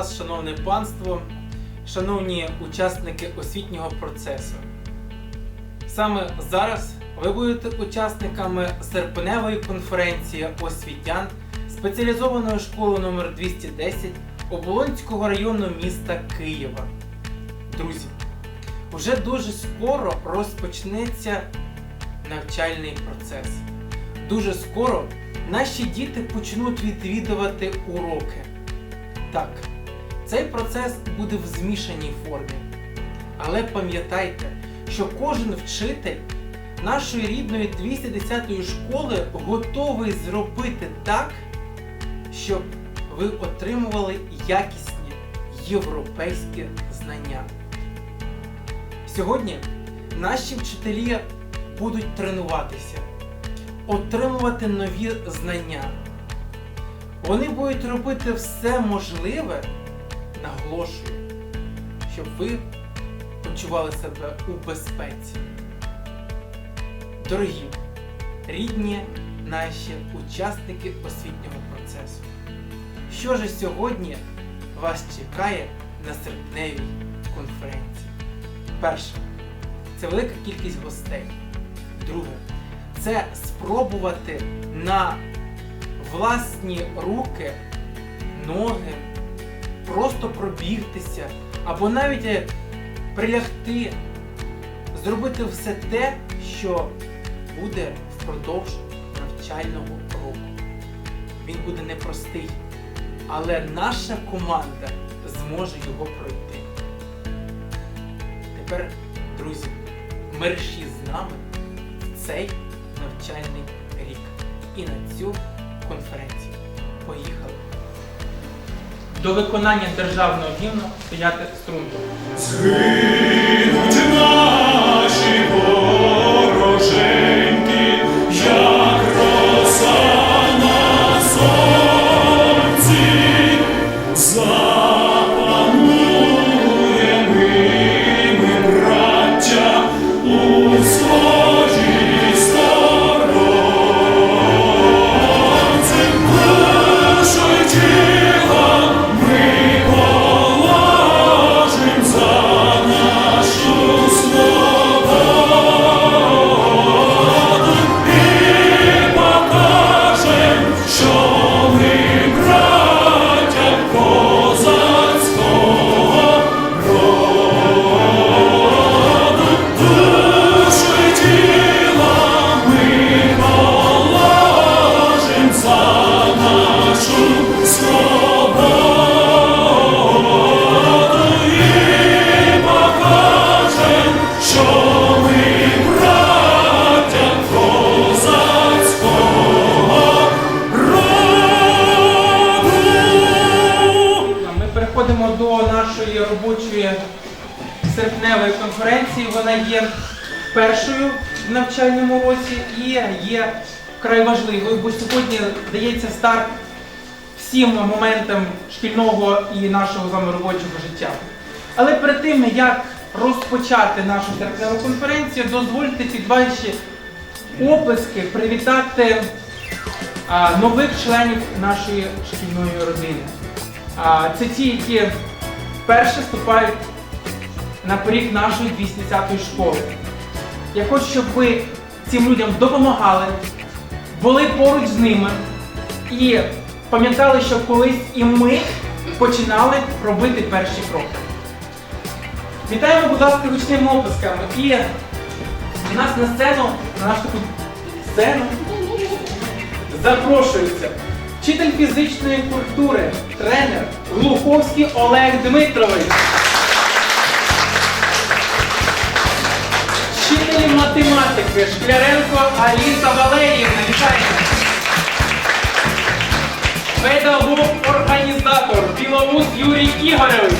вас, шановне панство, шановні учасники освітнього процесу. Саме зараз ви будете учасниками серпневої конференції освітян спеціалізованої школи номер 210 Оболонського району міста Києва. Друзі, вже дуже скоро розпочнеться навчальний процес. Дуже скоро наші діти почнуть відвідувати уроки. Так, цей процес буде в змішаній формі. Але пам'ятайте, що кожен вчитель нашої рідної 210-ї школи готовий зробити так, щоб ви отримували якісні європейські знання. Сьогодні наші вчителі будуть тренуватися, отримувати нові знання. Вони будуть робити все можливе, наголошую, щоб ви почували себе у безпеці. Дорогі, рідні наші учасники освітнього процесу. Що ж сьогодні вас чекає на серпневій конференції? Перше це велика кількість гостей. Друге це спробувати на власні руки, ноги, просто пробігтися, або навіть е, прилягти, зробити все те, що буде впродовж навчального року. Він буде непростий, але наша команда зможе його пройти. Тепер, друзі, мерші з нами в цей навчальний рік і на цю конференцію. Поїхали! До виконання державного гімну стояти струнко. До нашої робочої серпневої конференції. Вона є першою в навчальному році і є вкрай важливою, бо сьогодні дається старт всім моментам шкільного і нашого з вами робочого життя. Але перед тим, як розпочати нашу серпневу конференцію, дозвольте під ваші оплески привітати нових членів нашої шкільної родини. Це ті, які вперше вступають на поріг нашої 210-ї школи. Я хочу, щоб ви цим людям допомагали, були поруч з ними і пам'ятали, що колись і ми починали робити перші кроки. Вітаємо, будь ласка, гучними оплесками. І у нас на сцену, на нашу таку сцену запрошується вчитель фізичної культури, тренер Глуховський Олег Дмитрович. Вчителі математики Шкляренко Аліса Валеріївна. Вітаємо! Педагог-організатор Білоус Юрій Ігорович.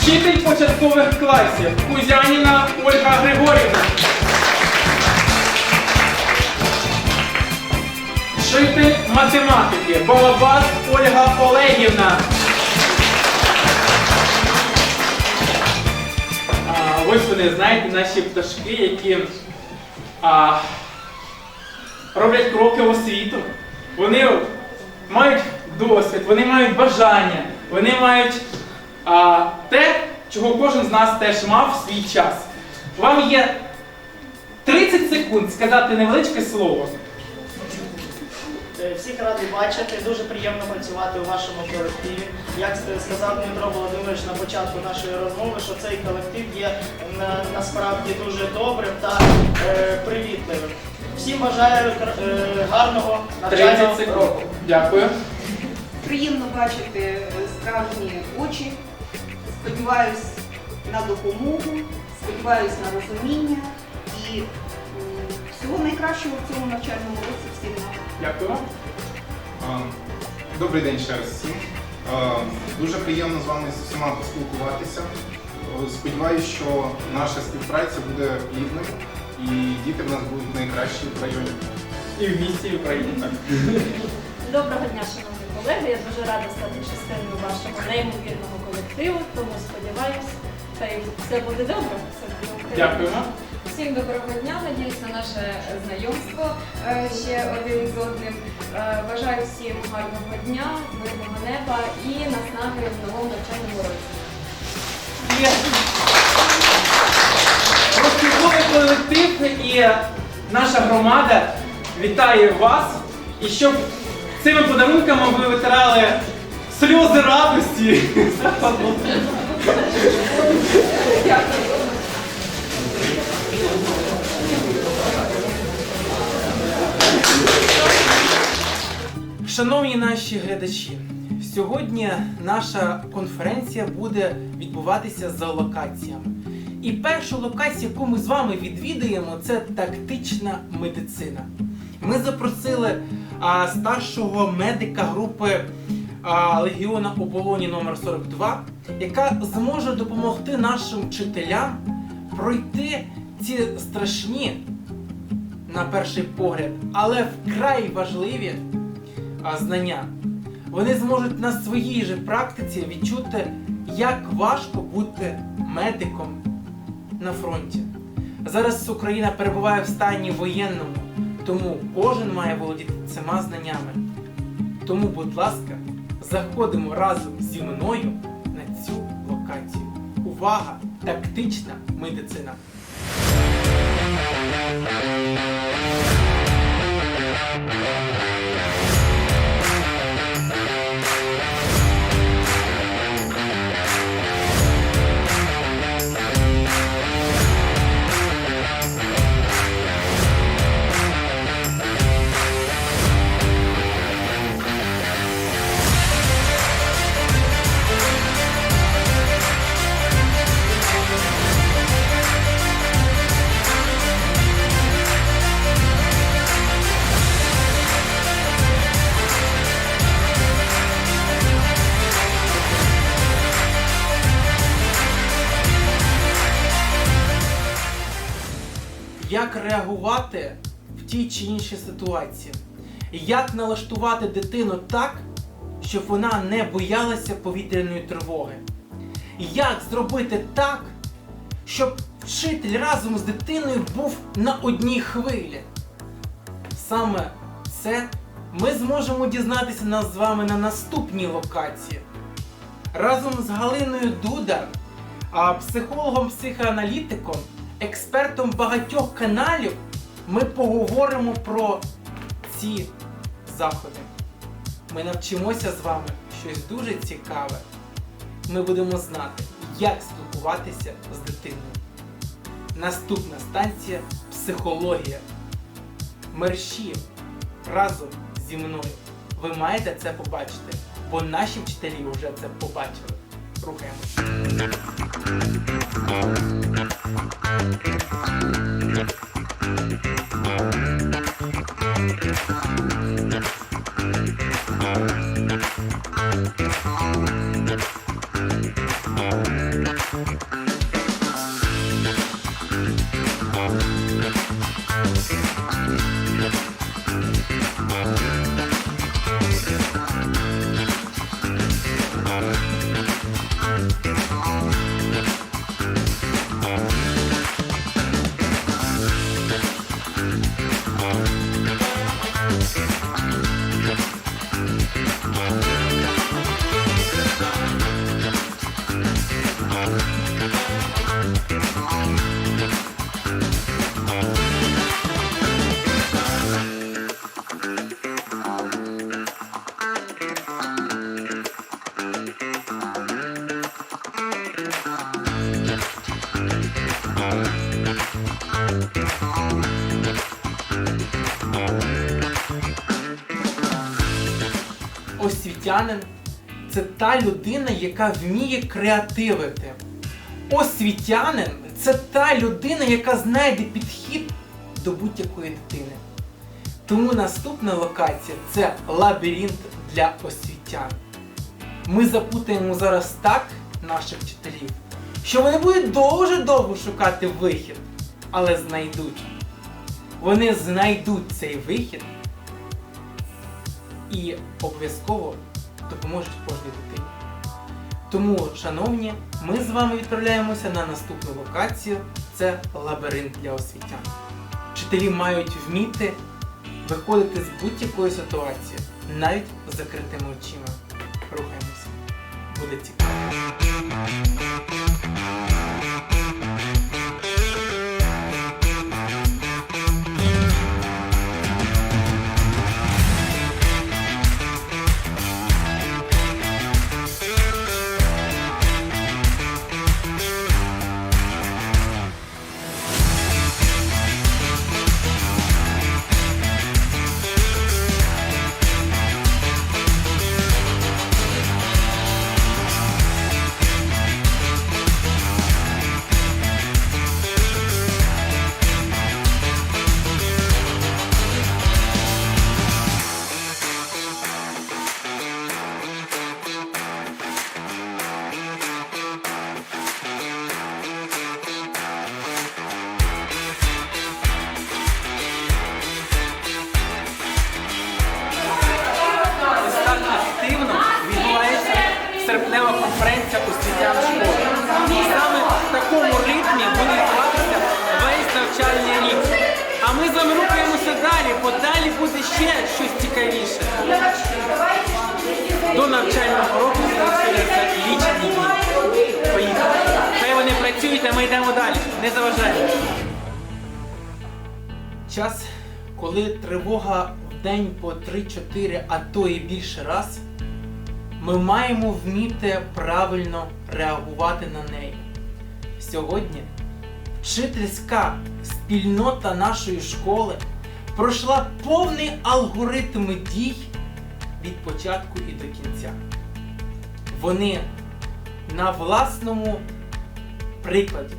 Вчитель початкових класів Кузяніна Ольга Григорівна. Вчитель математики Балабас Ольга Олегівна. А, ось вони, знаєте, наші пташки, які а, роблять кроки в освіту. Вони мають досвід, вони мають бажання, вони мають а, те, чого кожен з нас теж мав в свій час. Вам є 30 секунд сказати невеличке слово. Е, Всіх радий бачити, дуже приємно працювати у вашому колективі. Як сказав Дмитро Володимирович на початку нашої розмови, що цей колектив є насправді дуже добрим та е, привітливим. Всім бажаю е, гарного 30 навчального року. Дякую. Приємно бачити е, справжні очі. Сподіваюсь на допомогу, сподіваюсь на розуміння і всього найкращого в цьому навчальному році всім нам. Дякую вам. Добрий день ще раз всім. Дуже приємно з вами з всіма поспілкуватися. О, Сподіваюсь, що наша співпраця буде плідною і діти в нас будуть найкращі в районі. І в місті і в Україні. Так. Доброго дня, шановні колеги. Я дуже рада стати частиною вашого неймовірного колективу, тому сподіваюся, все буде добре. Все буде. Дякуємо. Всім доброго дня, надіюсь на наше знайомство е, ще один з одним. Е, Бажаю всім гарного дня, мирного неба і наснаги в новому навчальному році. Є. Розпівковий колектив і наша громада вітає вас. І щоб цими подарунками ви витирали сльози радості. Шановні наші глядачі, сьогодні наша конференція буде відбуватися за локаціями. І перша локація, яку ми з вами відвідаємо, це тактична медицина. Ми запросили а, старшого медика групи а, Легіона оболоні номер 42 яка зможе допомогти нашим вчителям пройти ці страшні, на перший погляд, але вкрай важливі а, знання. Вони зможуть на своїй же практиці відчути, як важко бути медиком на фронті. Зараз Україна перебуває в стані воєнному, тому кожен має володіти цими знаннями. Тому, будь ласка, заходимо разом зі мною на цю локацію. Увага! Тактична медицина. Як реагувати в тій чи іншій ситуації, як налаштувати дитину так, щоб вона не боялася повітряної тривоги. Як зробити так, щоб вчитель разом з дитиною був на одній хвилі. Саме це ми зможемо дізнатися нас з вами на наступній локації. Разом з Галиною Дудар, психологом-психоаналітиком, експертом багатьох каналів, ми поговоримо про ці заходи. Ми навчимося з вами щось дуже цікаве. Ми будемо знати, як спілкуватися з дитиною. Наступна станція психологія. Мерші разом зі мною. Ви маєте це побачити, бо наші вчителі вже це побачили. Рухаємось. Освітянин це та людина, яка вміє креативити. Освітянин це та людина, яка знайде підхід до будь-якої дитини. Тому наступна локація це лабіринт для освітян. Ми запутаємо зараз так наших вчителів, що вони будуть дуже довго шукати вихід, але знайдуть. Вони знайдуть цей вихід і обов'язково допоможуть кожній дитині. Тому, шановні, ми з вами відправляємося на наступну локацію. Це лабіринт для освітян. Вчителі мають вміти виходити з будь-якої ситуації, навіть з закритими очима. Рухаємося. Буде цікаво. Бо далі буде ще щось цікавіше. До навчального року залишилися лічені дні. Поїхали. Хай вони працюють, а ми йдемо далі. Не заважаємо. Час, коли тривога в день по 3-4, а то і більше раз, ми маємо вміти правильно реагувати на неї. Сьогодні вчительська спільнота нашої школи пройшла повний алгоритм дій від початку і до кінця. Вони на власному прикладі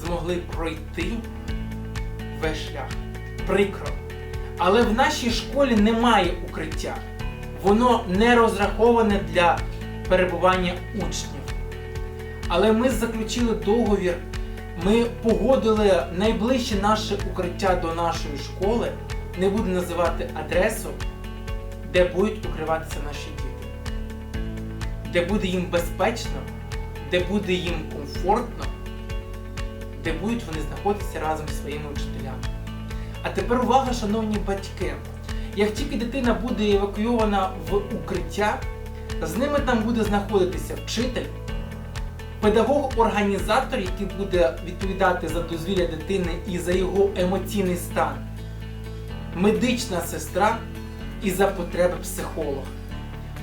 змогли пройти весь шлях. Прикро. Але в нашій школі немає укриття. Воно не розраховане для перебування учнів. Але ми заключили договір, ми погодили найближче наше укриття до нашої школи, не буду називати адресу, де будуть укриватися наші діти. Де буде їм безпечно, де буде їм комфортно, де будуть вони знаходитися разом зі своїми вчителями. А тепер увага, шановні батьки. Як тільки дитина буде евакуйована в укриття, з ними там буде знаходитися вчитель, педагог-організатор, який буде відповідати за дозвілля дитини і за його емоційний стан, медична сестра і за потреби психолог.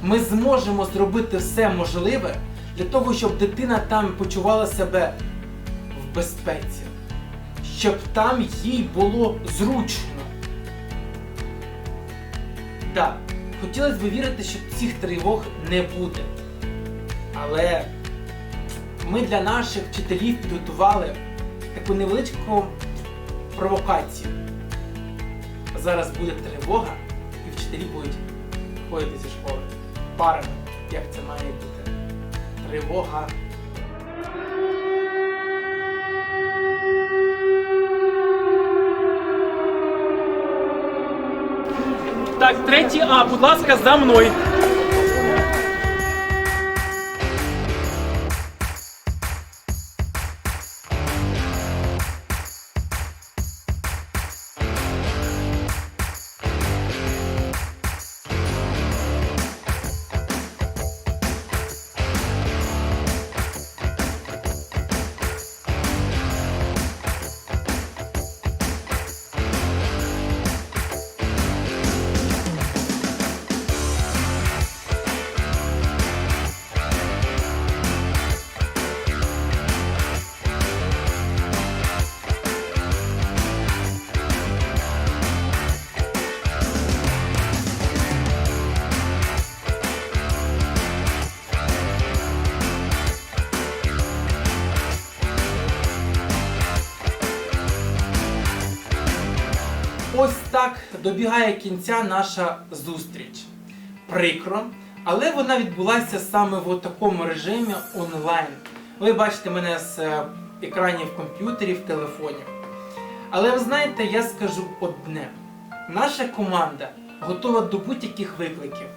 Ми зможемо зробити все можливе для того, щоб дитина там почувала себе в безпеці, щоб там їй було зручно. Так, хотілося б вірити, що цих тривог не буде. Але ми для наших вчителів підготували таку невеличку провокацію. Зараз буде тривога, і вчителі будуть ходити зі школи парами, як це має бути. Тривога. Так, третій А, будь ласка, за мною. Добігає кінця наша зустріч. Прикро, але вона відбулася саме в такому режимі онлайн. Ви бачите мене з е, екранів комп'ютерів, телефонів. Але ви знаєте, я скажу одне: наша команда готова до будь-яких викликів.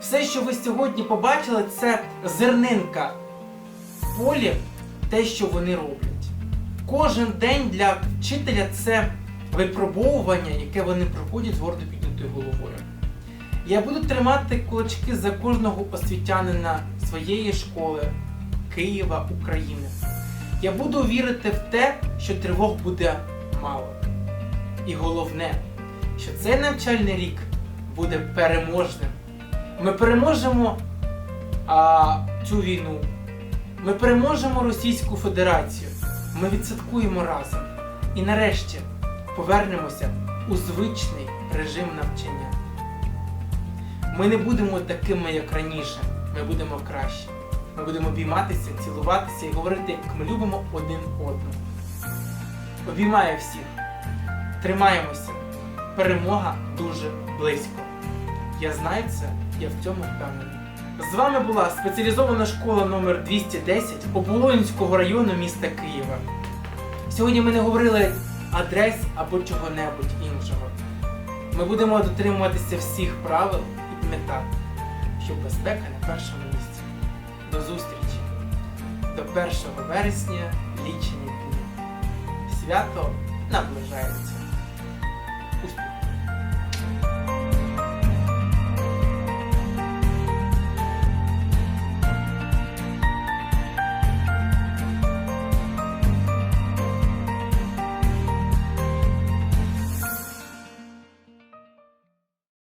Все, що ви сьогодні побачили, це зернинка в полі, те, що вони роблять. Кожен день для вчителя це випробовування, яке вони проходять з гордо піднятою головою. Я буду тримати кулачки за кожного освітянина своєї школи, Києва, України. Я буду вірити в те, що тривог буде мало. І головне, що цей навчальний рік буде переможним. Ми переможемо а, цю війну. Ми переможемо Російську Федерацію. Ми відсвяткуємо разом. І нарешті повернемося у звичний режим навчання. Ми не будемо такими, як раніше. Ми будемо краще. Ми будемо обійматися, цілуватися і говорити, як ми любимо один одного. Обіймаю всіх. Тримаємося. Перемога дуже близько. Я знаю це, я в цьому впевнений. З вами була спеціалізована школа номер 210 Оболонського району міста Києва. Сьогодні ми не говорили адрес або чого-небудь іншого. Ми будемо дотримуватися всіх правил і пам'ятати, що безпека на першому місці. До зустрічі! До 1 вересня лічені дні. Свято наближається.